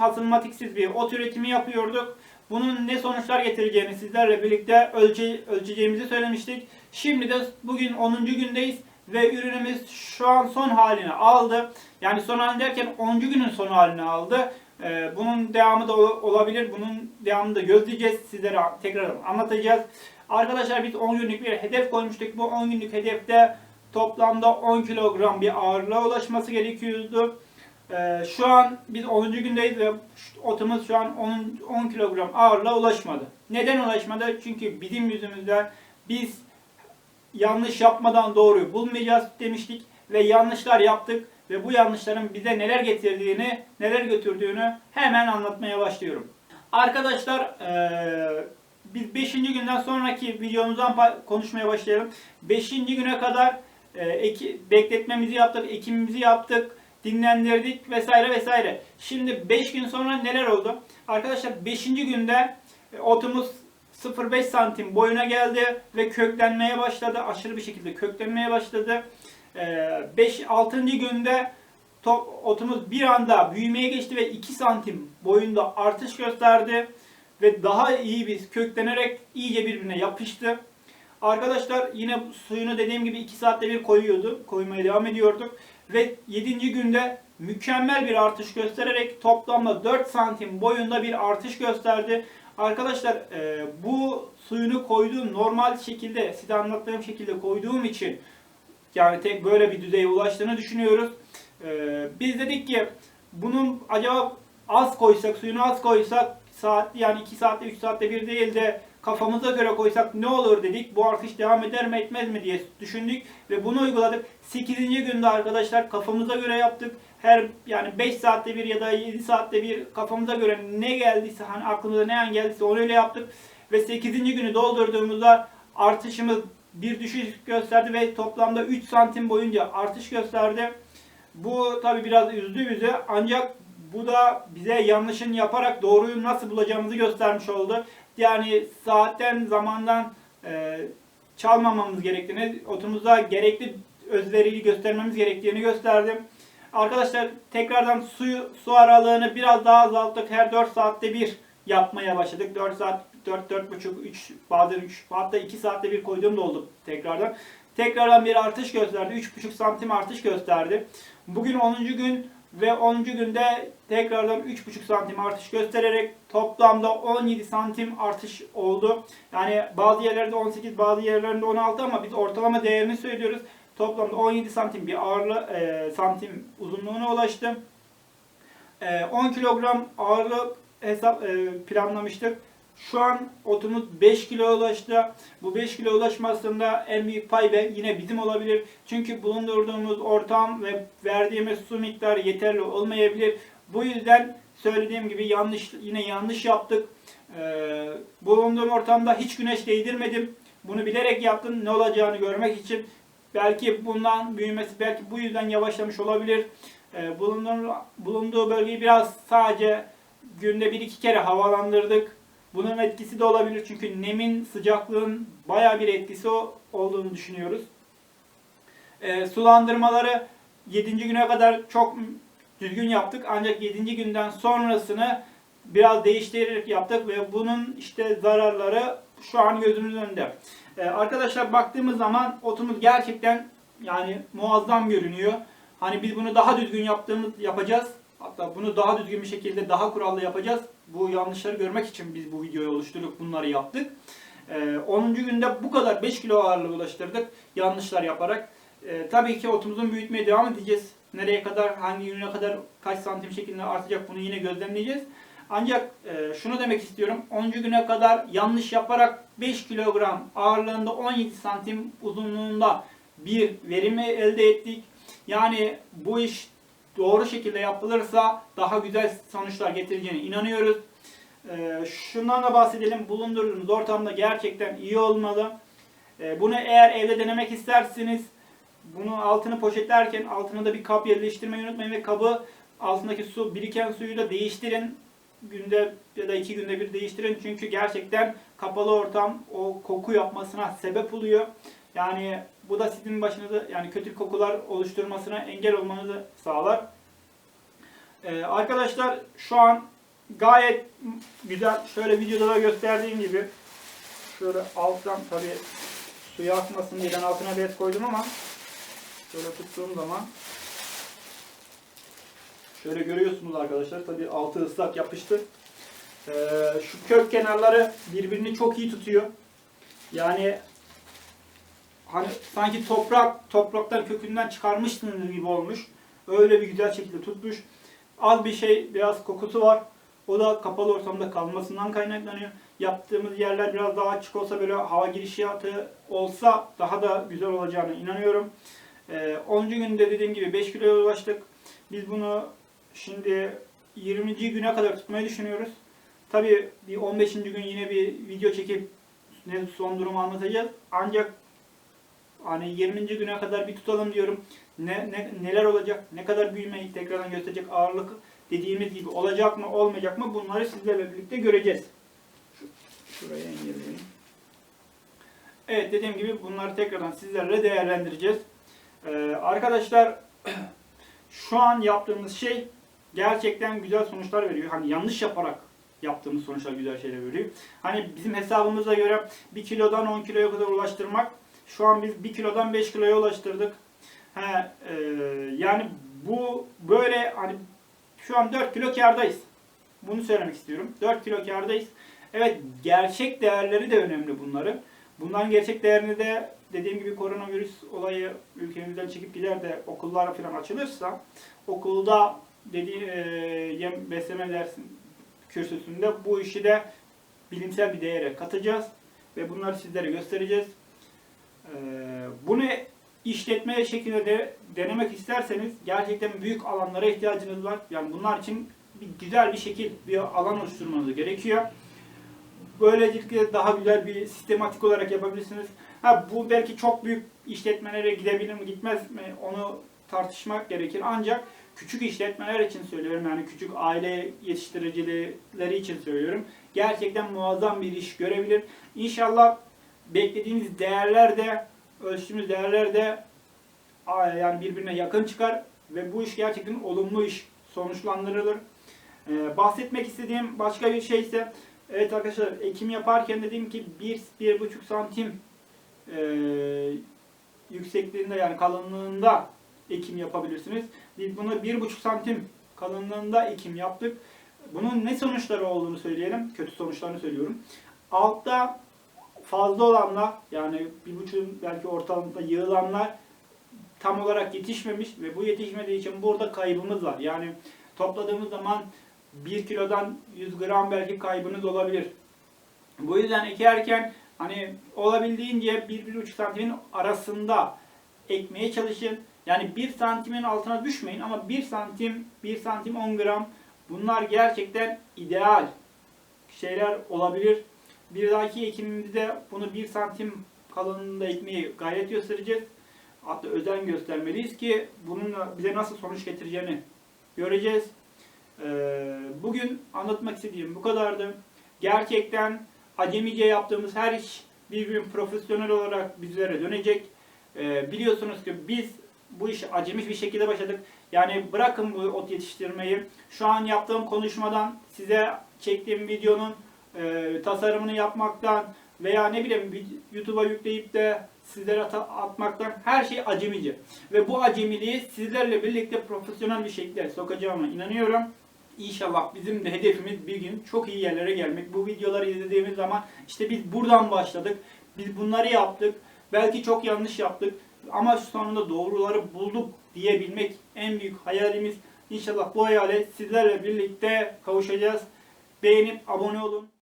hasılmatiksiz bir ot üretimi yapıyorduk. Bunun ne sonuçlar getireceğini sizlerle birlikte ölçe, ölçeceğimizi söylemiştik. Şimdi de bugün 10. gündeyiz ve ürünümüz şu an son halini aldı. Yani son halini derken 10. günün son halini aldı. Ee, bunun devamı da ol- olabilir. Bunun devamını da gözleyeceğiz. Sizlere tekrar anlatacağız. Arkadaşlar biz 10 günlük bir hedef koymuştuk. Bu 10 günlük hedefte toplamda 10 kilogram bir ağırlığa ulaşması gerekiyordu. Ee, şu an biz 10. gündeyiz ve otumuz şu an 10, 10 kilogram ağırlığa ulaşmadı. Neden ulaşmadı? Çünkü bizim yüzümüzden biz yanlış yapmadan doğruyu bulmayacağız demiştik ve yanlışlar yaptık ve bu yanlışların bize neler getirdiğini, neler götürdüğünü hemen anlatmaya başlıyorum. Arkadaşlar eee, biz 5. günden sonraki videomuzdan konuşmaya başlayalım. 5. güne kadar eee, eki, bekletmemizi yaptık, ekimimizi yaptık, dinlendirdik vesaire vesaire. Şimdi 5 gün sonra neler oldu? Arkadaşlar 5. günde e, otumuz 0.5 santim boyuna geldi ve köklenmeye başladı. Aşırı bir şekilde köklenmeye başladı. 5-6. günde top, otumuz bir anda büyümeye geçti ve 2 santim boyunda artış gösterdi. Ve daha iyi bir köklenerek iyice birbirine yapıştı. Arkadaşlar yine suyunu dediğim gibi 2 saatte bir koyuyordu. Koymaya devam ediyorduk. Ve 7. günde mükemmel bir artış göstererek toplamda 4 santim boyunda bir artış gösterdi. Arkadaşlar e, bu suyunu koyduğum normal şekilde size anlattığım şekilde koyduğum için yani tek böyle bir düzeye ulaştığını düşünüyoruz. E, biz dedik ki bunun acaba az koysak, suyunu az koysak saat yani 2 saatte 3 saatte bir değil de kafamıza göre koysak ne olur dedik. Bu artış devam eder mi etmez mi diye düşündük ve bunu uyguladık. 8. günde arkadaşlar kafamıza göre yaptık. Her yani 5 saatte bir ya da 7 saatte bir kafamıza göre ne geldiyse hani aklımıza ne an geldiyse onu öyle yaptık. Ve 8. günü doldurduğumuzda artışımız bir düşüş gösterdi ve toplamda 3 santim boyunca artış gösterdi. Bu tabi biraz üzdü bizi ancak bu da bize yanlışın yaparak doğruyu nasıl bulacağımızı göstermiş oldu. Yani saatten zamandan e, çalmamamız gerektiğini, otumuza gerekli özverili göstermemiz gerektiğini gösterdim. Arkadaşlar tekrardan suyu su aralığını biraz daha azalttık. Her 4 saatte bir yapmaya başladık. 4 saat 4 4,5 3 bazen 3 hatta 2 saatte bir koyduğum da oldu tekrardan. Tekrardan bir artış gösterdi. 3,5 santim artış gösterdi. Bugün 10. gün ve 10. günde tekrardan 3,5 santim artış göstererek toplamda 17 santim artış oldu. Yani bazı yerlerde 18, bazı yerlerinde 16 ama biz ortalama değerini söylüyoruz. Toplamda 17 santim bir ağırlı e, santim uzunluğuna ulaştı. E, 10 kilogram ağırlık hesap e, planlamıştık. Şu an otumuz 5 kilo ulaştı. Bu 5 kilo ulaşmasında en büyük pay ve yine bizim olabilir. Çünkü bulundurduğumuz ortam ve verdiğimiz su miktarı yeterli olmayabilir. Bu yüzden söylediğim gibi yanlış yine yanlış yaptık. Ee, bulunduğum ortamda hiç güneş değdirmedim. Bunu bilerek yaptım ne olacağını görmek için. Belki bundan büyümesi belki bu yüzden yavaşlamış olabilir. Ee, bulunduğum, bulunduğu bölgeyi biraz sadece günde bir iki kere havalandırdık. Bunun etkisi de olabilir çünkü nemin, sıcaklığın bayağı bir etkisi olduğunu düşünüyoruz. Ee, sulandırmaları 7. güne kadar çok düzgün yaptık ancak 7. günden sonrasını biraz değiştirerek yaptık ve bunun işte zararları şu an gözümüzün önünde. Ee, arkadaşlar baktığımız zaman otumuz gerçekten yani muazzam görünüyor. Hani biz bunu daha düzgün yaptığımız yapacağız. Hatta bunu daha düzgün bir şekilde daha kurallı yapacağız. Bu yanlışları görmek için biz bu videoyu oluşturduk, bunları yaptık. Ee, 10. günde bu kadar 5 kilo ağırlığı ulaştırdık yanlışlar yaparak. Ee, tabii ki otumuzun büyütmeye devam edeceğiz. Nereye kadar, hangi güne kadar, kaç santim şeklinde artacak bunu yine gözlemleyeceğiz. Ancak e, şunu demek istiyorum. 10. güne kadar yanlış yaparak 5 kilogram ağırlığında 17 santim uzunluğunda bir verimi elde ettik. Yani bu iş doğru şekilde yapılırsa daha güzel sonuçlar getireceğine inanıyoruz. Ee, şundan da bahsedelim. Bulundurduğumuz ortamda gerçekten iyi olmalı. Ee, bunu eğer evde denemek isterseniz bunu altını poşetlerken altına da bir kap yerleştirmeyi unutmayın ve kabı altındaki su biriken suyu da değiştirin. Günde ya da iki günde bir değiştirin. Çünkü gerçekten kapalı ortam o koku yapmasına sebep oluyor. Yani bu da sizin başınıza yani kötü kokular oluşturmasına engel olmanızı sağlar. Ee, arkadaşlar şu an gayet güzel. Şöyle videoda da gösterdiğim gibi şöyle alttan tabi suya akmasın diye ben altına bez koydum ama şöyle tuttuğum zaman şöyle görüyorsunuz arkadaşlar. Tabi altı ıslak yapıştı. Ee, şu kök kenarları birbirini çok iyi tutuyor. Yani hani sanki toprak topraktan kökünden çıkarmışsınız gibi olmuş. Öyle bir güzel şekilde tutmuş. Az bir şey biraz kokusu var. O da kapalı ortamda kalmasından kaynaklanıyor. Yaptığımız yerler biraz daha açık olsa böyle hava girişiyatı olsa daha da güzel olacağına inanıyorum. Ee, 10. günde dediğim gibi 5 kiloya ulaştık. Biz bunu şimdi 20. güne kadar tutmayı düşünüyoruz. Tabii bir 15. gün yine bir video çekip ne son durumu anlatacağız. Ancak hani 20. güne kadar bir tutalım diyorum. Ne, ne neler olacak? Ne kadar büyümeyi tekrardan gösterecek ağırlık dediğimiz gibi olacak mı, olmayacak mı? Bunları sizlerle birlikte göreceğiz. Şu, şuraya engelleyelim. Evet dediğim gibi bunları tekrardan sizlerle değerlendireceğiz. Ee, arkadaşlar şu an yaptığımız şey gerçekten güzel sonuçlar veriyor. Hani yanlış yaparak yaptığımız sonuçlar güzel şeyler veriyor. Hani bizim hesabımıza göre 1 kilodan 10 kiloya kadar ulaştırmak. Şu an biz 1 kilodan 5 kiloya ulaştırdık. He, e, yani bu böyle hani şu an 4 kilo kârdayız. Bunu söylemek istiyorum. 4 kilo kârdayız. Evet gerçek değerleri de önemli bunların. Bunların gerçek değerini de dediğim gibi koronavirüs olayı ülkemizden çekip gider de okullar falan açılırsa okulda dediği e, yem besleme dersin kürsüsünde bu işi de bilimsel bir değere katacağız ve bunları sizlere göstereceğiz. Ee, bunu işletme şeklinde de denemek isterseniz gerçekten büyük alanlara ihtiyacınız var. Yani bunlar için bir güzel bir şekil, bir alan oluşturmanız gerekiyor. Böylelikle daha güzel bir sistematik olarak yapabilirsiniz. Ha, bu belki çok büyük işletmelere gidebilir mi gitmez mi onu tartışmak gerekir. Ancak küçük işletmeler için söylüyorum yani küçük aile yetiştiricileri için söylüyorum. Gerçekten muazzam bir iş görebilir. İnşallah beklediğimiz değerler de ölçtüğümüz değerler de yani birbirine yakın çıkar ve bu iş gerçekten olumlu iş sonuçlandırılır. Ee, bahsetmek istediğim başka bir şey ise evet arkadaşlar ekim yaparken dedim ki 1-1,5 santim e, yüksekliğinde yani kalınlığında ekim yapabilirsiniz. Biz bunu 1,5 santim kalınlığında ekim yaptık. Bunun ne sonuçları olduğunu söyleyelim. Kötü sonuçlarını söylüyorum. Altta fazla olanlar yani bir buçuğun belki ortalığında yığılanlar tam olarak yetişmemiş ve bu yetişmediği için burada kaybımız var. Yani topladığımız zaman 1 kilodan 100 gram belki kaybınız olabilir. Bu yüzden ekerken hani olabildiğince 1-1,5 santimin arasında ekmeye çalışın. Yani 1 santimin altına düşmeyin ama 1 santim, 1 santim 10 gram bunlar gerçekten ideal şeyler olabilir. Bir dahaki ekimimizde bunu 1 santim kalınlığında ekmeği gayret göstereceğiz. Hatta özen göstermeliyiz ki bununla bize nasıl sonuç getireceğini göreceğiz. Ee, bugün anlatmak istediğim bu kadardı. Gerçekten acemice yaptığımız her iş bir gün profesyonel olarak bizlere dönecek. Ee, biliyorsunuz ki biz bu işe acemi bir şekilde başladık. Yani bırakın bu ot yetiştirmeyi. Şu an yaptığım konuşmadan size çektiğim videonun e, tasarımını yapmaktan veya ne bileyim YouTube'a yükleyip de sizlere atmaktan her şey acemice. Ve bu acemiliği sizlerle birlikte profesyonel bir şekilde sokacağıma inanıyorum. İnşallah bizim de hedefimiz bir gün çok iyi yerlere gelmek. Bu videoları izlediğimiz zaman işte biz buradan başladık. Biz bunları yaptık. Belki çok yanlış yaptık. Ama sonunda doğruları bulduk diyebilmek en büyük hayalimiz. İnşallah bu hayale sizlerle birlikte kavuşacağız. Beğenip abone olun.